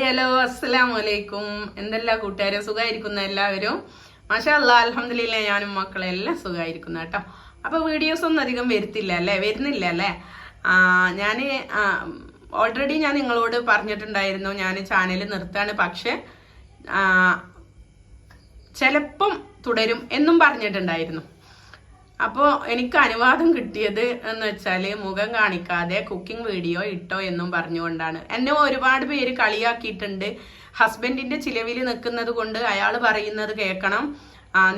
Hi hello അസ്സലാം വലൈക്കും എന്തെല്ലാം കൂട്ടുകാരും? സുഖമായിരിക്കുന്ന എല്ലാവരും? മാഷാ അല്ലാ അലഹമില്ല ഞാനും മക്കളെ എല്ലാം സുഖമായിരിക്കുന്ന കേട്ടോ. അപ്പൊ വീഡിയോസ് ഒന്നും അധികം വരുത്തില്ല അല്ലേ? വരുന്നില്ല അല്ലേ? ഞാൻ ഓൾറെഡി ഞാൻ നിങ്ങളോട് പറഞ്ഞിട്ടുണ്ടായിരുന്നു ഞാൻ ചാനൽ നിർത്താണ് പക്ഷെ ചിലപ്പം തുടരും എന്നും പറഞ്ഞിട്ടുണ്ടായിരുന്നു. അപ്പോൾ എനിക്ക് അനുവാദം കിട്ടിയത് എന്ന് വെച്ചാൽ മുഖം കാണിക്കാതെ കുക്കിംഗ് വീഡിയോ ഇട്ടോ എന്നും പറഞ്ഞുകൊണ്ടാണ്. എന്നെ ഒരുപാട് പേര് കളിയാക്കിയിട്ടുണ്ട്. ഹസ്ബൻഡിന്റെ ചിലവിൽ നിൽക്കുന്നത് കൊണ്ട് അയാൾ പറയുന്നത് കേൾക്കണം.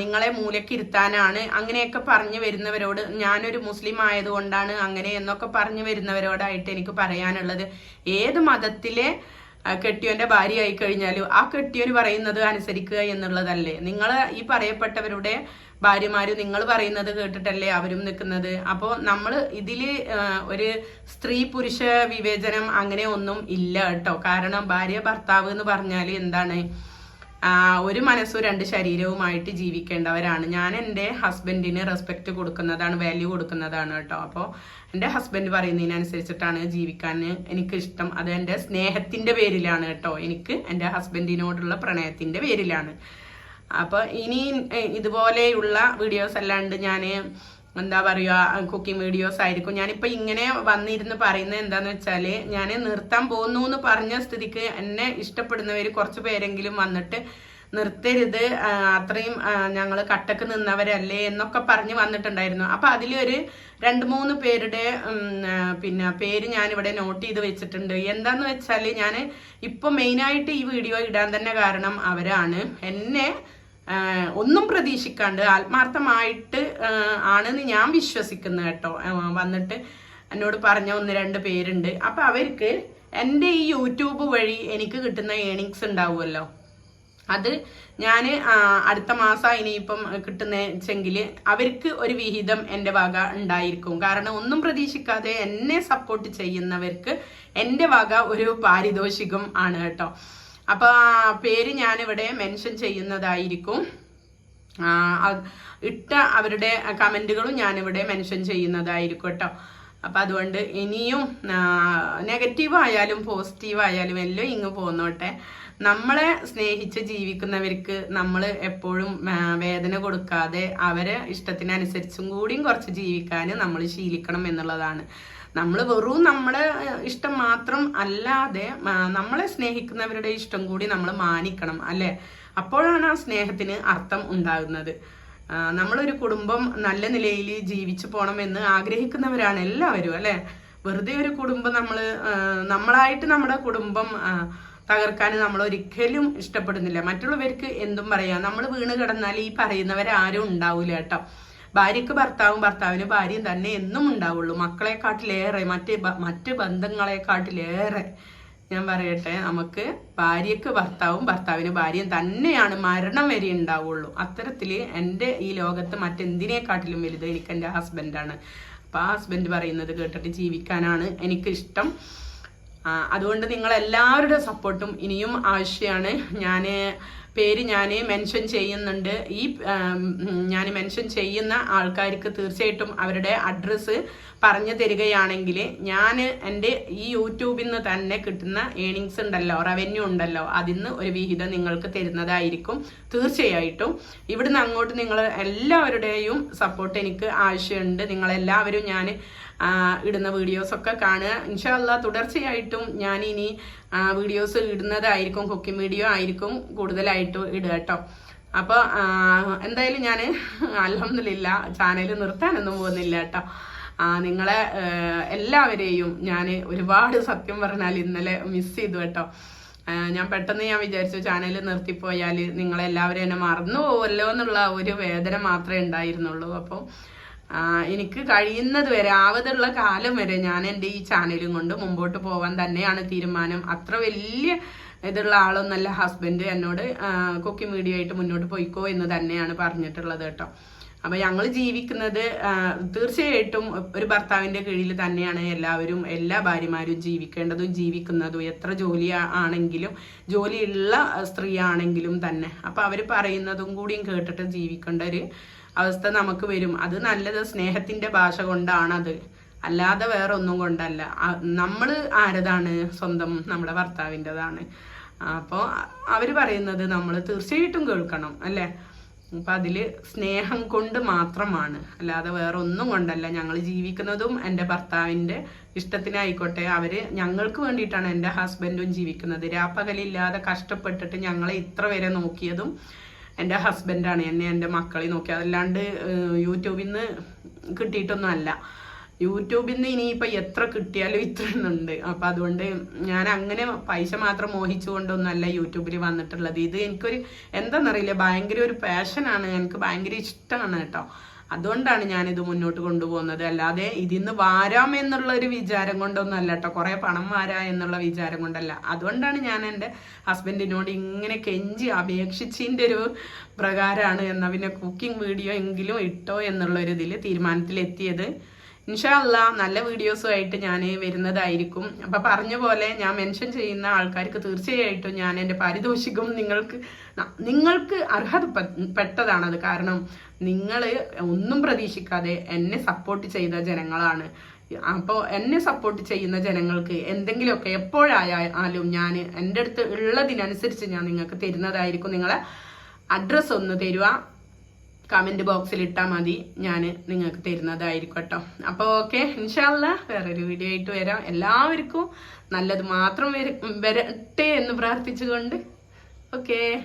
നിങ്ങളെ മൂലക്കിരുത്താനാണ് അങ്ങനെയൊക്കെ പറഞ്ഞു വരുന്നവരോട് ഞാനൊരു മുസ്ലിം ആയതുകൊണ്ടാണ് അങ്ങനെ എന്നൊക്കെ പറഞ്ഞു വരുന്നവരോടായിട്ട് എനിക്ക് പറയാനുള്ളത്. ഏത് മതത്തിലെ ആ, കെട്ടിയോന്റെ ഭാര്യ ആയി കഴിഞ്ഞാലും ആ കെട്ടിയോന് പറയുന്നത് അനുസരിക്കുക എന്നുള്ളതല്ലേ? നിങ്ങൾ ഈ പറയപ്പെട്ടവരുടെ ഭാര്യമാര് നിങ്ങൾ പറയുന്നത് കേട്ടിട്ടല്ലേ അവരും നിൽക്കുന്നത്? അപ്പോൾ നമ്മൾ ഇതിൽ ഒരു സ്ത്രീ പുരുഷ വിവേചനം അങ്ങനെ ഒന്നും ഇല്ല കേട്ടോ. കാരണം ഭാര്യ ഭർത്താവ് എന്ന് പറഞ്ഞാൽ എന്താണ്? ഒരു മനസ്സും രണ്ട് ശരീരവുമായിട്ട് ജീവിക്കേണ്ടവരാണ്. ഞാൻ എന്റെ ഹസ്ബൻഡിന് റെസ്പെക്റ്റ് കൊടുക്കുന്നതാണ് വാല്യൂ കൊടുക്കുന്നതാണ് കേട്ടോ. അപ്പോൾ എന്റെ ഹസ്ബൻഡ് പറയുന്നതിനനുസരിച്ചിട്ടാണ് ജീവിക്കാൻ എനിക്ക് ഇഷ്ടം അത് എന്റെ സ്നേഹത്തിന്റെ പേരിലാണ് കേട്ടോ. എനിക്ക് എന്റെ ഹസ്ബൻഡിനോടുള്ള പ്രണയത്തിന്റെ പേരിലാണ്. അപ്പോൾ ഇനി ഇതുപോലെയുള്ള വീഡിയോസ് അല്ലാണ്ട് ഞാൻ എന്താ പറയുക കുക്കിംഗ് വീഡിയോസ് ആയിരിക്കും. ഞാനിപ്പോൾ ഇങ്ങനെ വന്നിരുന്ന് പറയുന്നത് എന്താന്ന് വെച്ചാൽ ഞാൻ നിർത്താൻ പോകുന്നു എന്ന് പറഞ്ഞ സ്ഥിതിക്ക് എന്നെ ഇഷ്ടപ്പെടുന്നവർ കുറച്ച് പേരെങ്കിലും വന്നിട്ട് നിർത്തരുത് അത്രയും ഞങ്ങൾ കട്ടക്ക് നിന്നവരല്ലേ എന്നൊക്കെ പറഞ്ഞ് വന്നിട്ടുണ്ടായിരുന്നു. അപ്പൊ അതിലൊരു രണ്ട് മൂന്ന് പേരുടെ പിന്നെ പേര് ഞാൻ ഇവിടെ നോട്ട് ചെയ്ത് വെച്ചിട്ടുണ്ട്. എന്താന്ന് വെച്ചാൽ ഞാൻ ഇപ്പൊ മെയിനായിട്ട് ഈ വീഡിയോ ഇടാൻ തന്നെ കാരണം അവരാണ്. എന്നെ ഒന്നും പ്രതീക്ഷിക്കാണ്ട് ആത്മാർത്ഥമായിട്ട് ആണെന്ന് ഞാൻ വിശ്വസിക്കുന്നു കേട്ടോ. വന്നിട്ട് എന്നോട് പറഞ്ഞ ഒന്ന് രണ്ട് പേരുണ്ട്. അപ്പൊ അവർക്ക് എന്റെ ഈ യൂട്യൂബ് വഴി എനിക്ക് കിട്ടുന്ന ഏണിങ്സ് ഉണ്ടാവുമല്ലോ. അത് ഞാൻ അടുത്ത മാസം ഇനിയിപ്പം കിട്ടുന്ന വെച്ചെങ്കിൽ അവർക്ക് ഒരു വിഹിതം എന്റെ വക ഉണ്ടായിരിക്കും. കാരണം ഒന്നും പ്രതീക്ഷിക്കാതെ എന്നെ സപ്പോർട്ട് ചെയ്യുന്നവർക്ക് എന്റെ വക ഒരു പാരിതോഷികം ആണ് കേട്ടോ. അപ്പൊ ആ പേര് ഞാനിവിടെ മെൻഷൻ ചെയ്യുന്നതായിരിക്കും. ഇട്ട അവരുടെ കമന്റുകളും ഞാനിവിടെ മെൻഷൻ ചെയ്യുന്നതായിരിക്കും കേട്ടോ. അപ്പൊ അതുകൊണ്ട് ഇനിയും നെഗറ്റീവ് ആയാലും പോസിറ്റീവ് ആയാലും എല്ലാം ഇങ്ങ് പോന്നോട്ടെ. നമ്മളെ സ്നേഹിച്ച് ജീവിക്കുന്നവർക്ക് നമ്മൾ എപ്പോഴും വേദന കൊടുക്കാതെ അവരെ ഇഷ്ടത്തിനനുസരിച്ചും കൂടിയും കുറച്ച് ജീവിക്കാൻ നമ്മൾ ശീലിക്കണം എന്നുള്ളതാണ്. നമ്മൾ വെറും നമ്മുടെ ഇഷ്ടം മാത്രം അല്ലാതെ നമ്മളെ സ്നേഹിക്കുന്നവരുടെ ഇഷ്ടം കൂടി നമ്മൾ മാനിക്കണം അല്ലെ? അപ്പോഴാണ് ആ സ്നേഹത്തിന് അർത്ഥം ഉണ്ടാകുന്നത്. നമ്മളൊരു കുടുംബം നല്ല നിലയിൽ ജീവിച്ചു പോകണമെന്ന് ആഗ്രഹിക്കുന്നവരാണ് എല്ലാവരും അല്ലെ? വെറുതെ ഒരു കുടുംബം നമ്മൾ നമ്മളായിട്ട് നമ്മുടെ കുടുംബം തകർക്കാൻ നമ്മൾ ഒരിക്കലും ഇഷ്ടപ്പെടുന്നില്ല. മറ്റുള്ളവർക്ക് എന്തും പറയാം. നമ്മൾ വീണ് കിടന്നാൽ ഈ പറയുന്നവരാരും ഉണ്ടാവില്ല കേട്ടോ. ഭാര്യക്ക് ഭർത്താവും ഭർത്താവിന് ഭാര്യയും തന്നെ എന്നും ഉണ്ടാവുള്ളൂ. മക്കളെക്കാട്ടിലേറെ മറ്റ് മറ്റ് ബന്ധങ്ങളെക്കാട്ടിലേറെ. ഞാൻ പറയട്ടെ നമുക്ക് ഭാര്യക്ക് ഭർത്താവും ഭർത്താവിന് ഭാര്യയും തന്നെയാണ് മരണം വരെ ഉണ്ടാവുള്ളൂ. അത്തരത്തിൽ എന്റെ ഈ ലോകത്ത് മറ്റെന്തിനേക്കാട്ടിലും വലുത് എനിക്ക് എന്റെ ഹസ്ബൻഡാണ് അപ്പം ആ ഹസ്ബൻഡ് പറയുന്നത് കേട്ടിട്ട് ജീവിക്കാനാണ് എനിക്കിഷ്ടം. അതുകൊണ്ട് നിങ്ങൾ എല്ലാവരുടെ സപ്പോർട്ടും ഇനിയും ആവശ്യമാണ്. ഞാൻ പേര് ഞാൻ മെൻഷൻ ചെയ്യുന്നുണ്ട്. ഈ ഞാൻ മെൻഷൻ ചെയ്യുന്ന ആൾക്കാർക്ക് തീർച്ചയായിട്ടും അവരുടെ അഡ്രസ്സ് പറഞ്ഞു തരികയാണെങ്കിൽ ഞാൻ എന്റെ ഈ യൂട്യൂബിൽ നിന്ന് തന്നെ കിട്ടുന്ന ഏണിങ്സ് ഉണ്ടല്ലോ റവന്യൂ ഉണ്ടല്ലോ അതിൽ നിന്ന് ഒരു വിഹിതം നിങ്ങൾക്ക് തരുന്നതായിരിക്കും തീർച്ചയായിട്ടും. ഇവിടുന്ന് അങ്ങോട്ട് നിങ്ങൾ എല്ലാവരുടെയും സപ്പോർട്ട് എനിക്ക് ആവശ്യമുണ്ട്. നിങ്ങളെല്ലാവരും ഞാൻ ഇടുന്ന വീഡിയോസ് ഒക്കെ കാണുക. ഇൻഷാല്ല തുടർച്ചയായിട്ടും ഞാൻ ഇനി വീഡിയോസ് ഇടുന്നതായിരിക്കും കുക്കിംഗ് വീഡിയോ ആയിരിക്കും കൂടുതലായിട്ട് ഇടുക കേട്ടോ. അപ്പോൾ എന്തായാലും ഞാൻ അലഹമില്ല ചാനൽ നിർത്താനൊന്നും പോകുന്നില്ല കേട്ടോ. നിങ്ങളെ എല്ലാവരെയും ഞാൻ ഒരുപാട് സത്യം പറഞ്ഞാൽ ഇന്നലെ മിസ് ചെയ്തു കേട്ടോ. ഞാൻ പെട്ടെന്ന് ഞാൻ വിചാരിച്ചു ചാനൽ നിർത്തിപ്പോയാൽ നിങ്ങളെല്ലാവരും എന്നെ മറന്നു പോവല്ലോ എന്നുള്ള ഒരു വേദന മാത്രമേ ഉണ്ടായിരുന്നുള്ളൂ. അപ്പോൾ എനിക്ക് കഴിയുന്നത് വരെ ആവതുള്ള കാലം വരെ ഞാൻ എന്റെ ഈ ചാനലും കൊണ്ട് മുമ്പോട്ട് പോവാൻ തന്നെയാണ് തീരുമാനം. അത്ര വലിയ ഇതുള്ള ആളൊന്നല്ല ഹസ്ബൻഡ് എന്നോട് കുക്കിംഗ് വീഡിയോ ആയിട്ട് മുന്നോട്ട് പോയിക്കോ എന്ന് തന്നെയാണ് പറഞ്ഞിട്ടുള്ളത് കേട്ടോ. അപ്പൊ ഞങ്ങൾ ജീവിക്കുന്നത് തീർച്ചയായിട്ടും ഒരു ഭർത്താവിന്റെ കീഴിൽ തന്നെയാണ് എല്ലാവരും എല്ലാ ഭാര്യമാരും ജീവിക്കേണ്ടതും ജീവിക്കുന്നതും. എത്ര ജോലി ആണെങ്കിലും ജോലിയുള്ള സ്ത്രീ ആണെങ്കിലും തന്നെ. അപ്പൊ അവർ പറയുന്നതും കൂടിയും കേട്ടിട്ട് ജീവിക്കേണ്ട ഒരു അവസ്ഥ നമുക്ക് വരും. അത് നല്ലത് സ്നേഹത്തിന്റെ ഭാഷ കൊണ്ടാണത്. അല്ലാതെ വേറെ ഒന്നും കൊണ്ടല്ല നമ്മൾ ആരതാണ്? സ്വന്തം നമ്മുടെ ഭർത്താവിന്റെതാണ്. അപ്പോൾ അവർ പറയുന്നത് നമ്മൾ തീർച്ചയായിട്ടും കേൾക്കണം അല്ലേ? അപ്പം അതിൽ സ്നേഹം കൊണ്ട് മാത്രമാണ്. അല്ലാതെ വേറെ ഒന്നും കൊണ്ടല്ല. ഞങ്ങൾ ജീവിക്കുന്നതും എന്റെ ഭർത്താവിന്റെ ഇഷ്ടത്തിനായിക്കോട്ടെ. അവർ ഞങ്ങൾക്ക് വേണ്ടിയിട്ടാണ് എന്റെ ഹസ്ബൻഡും ജീവിക്കുന്നത്. രാപ്പകലില്ലാതെ കഷ്ടപ്പെട്ടിട്ട് ഞങ്ങളെ ഇത്ര വരെ നോക്കിയതും എന്റെ ഹസ്ബൻഡാണ് എന്നെ എന്റെ മക്കളെ നോക്കി. അതല്ലാണ്ട് യൂട്യൂബിൽ നിന്ന് കിട്ടിയിട്ടൊന്നും അല്ല യൂട്യൂബിൽ നിന്ന് ഇനിയിപ്പോൾ എത്ര കിട്ടിയാലും ഇത്ര ഉണ്ട് അപ്പം അതുകൊണ്ട് ഞാൻ അങ്ങനെ പൈസ മാത്രം മോഹിച്ചുകൊണ്ടൊന്നുമല്ല യൂട്യൂബിൽ വന്നിട്ടുള്ളത്. ഇത് എനിക്കൊരു എന്താണെന്നറിയില്ല ഭയങ്കര ഒരു പാഷനാണ് എനിക്ക് ഭയങ്കര ഇഷ്ടമാണ് കേട്ടോ. അതുകൊണ്ടാണ് ഞാനിത് മുന്നോട്ട് കൊണ്ടുപോകുന്നത്. അല്ലാതെ ഇതിന്ന് വാരാം എന്നുള്ള ഒരു വിചാരം കൊണ്ടൊന്നും അല്ല കേട്ടോ. കുറേ പണം വാരാ എന്നുള്ള വിചാരം കൊണ്ടല്ല. അതുകൊണ്ടാണ് ഞാൻ എന്റെ ഹസ്ബൻഡിനോട് ഇങ്ങനെ കെഞ്ചി അപേക്ഷിച്ചതിന്റെ ഒരു പ്രകാരമാണ് എന്നാൽ പിന്നെ കുക്കിംഗ് വീഡിയോ എങ്കിലും ഇട്ടോ എന്നുള്ള ഒരു ഇതിൽ തീരുമാനത്തിലെത്തിയത്. ഇൻഷാല്ല നല്ല വീഡിയോസുമായിട്ട് ഞാൻ വരുന്നതായിരിക്കും. അപ്പം പറഞ്ഞ പോലെ ഞാൻ മെൻഷൻ ചെയ്യുന്ന ആൾക്കാർക്ക് തീർച്ചയായിട്ടും ഞാൻ എന്റെ പാരിതോഷികം നിങ്ങൾക്ക് നിങ്ങൾക്ക് അർഹത പെട്ടതാണത്. കാരണം നിങ്ങൾ ഒന്നും പ്രതീക്ഷിക്കാതെ എന്നെ സപ്പോർട്ട് ചെയ്ത ജനങ്ങളാണ്. അപ്പോൾ എന്നെ സപ്പോർട്ട് ചെയ്യുന്ന ജനങ്ങൾക്ക് എന്തെങ്കിലുമൊക്കെ എപ്പോഴായാലും ഞാൻ എന്റെ അടുത്ത് ഉള്ളതിനനുസരിച്ച് ഞാൻ നിങ്ങൾക്ക് തരുന്നതായിരിക്കും. നിങ്ങളെ അഡ്രസ്സ് ഒന്ന് തരുക കമന്റ് ബോക്സിൽ ഇട്ടാൽ മതി. ഞാൻ നിങ്ങൾക്ക് തരുന്നതായിരിക്കും കേട്ടോ. അപ്പോൾ ഓക്കെ ഇൻഷാല്ല വേറൊരു വീഡിയോ ആയിട്ട് വരാം. എല്ലാവർക്കും നല്ലത് മാത്രം വര- വരട്ടെ എന്ന് പ്രാർത്ഥിച്ചുകൊണ്ട്. ഓക്കേ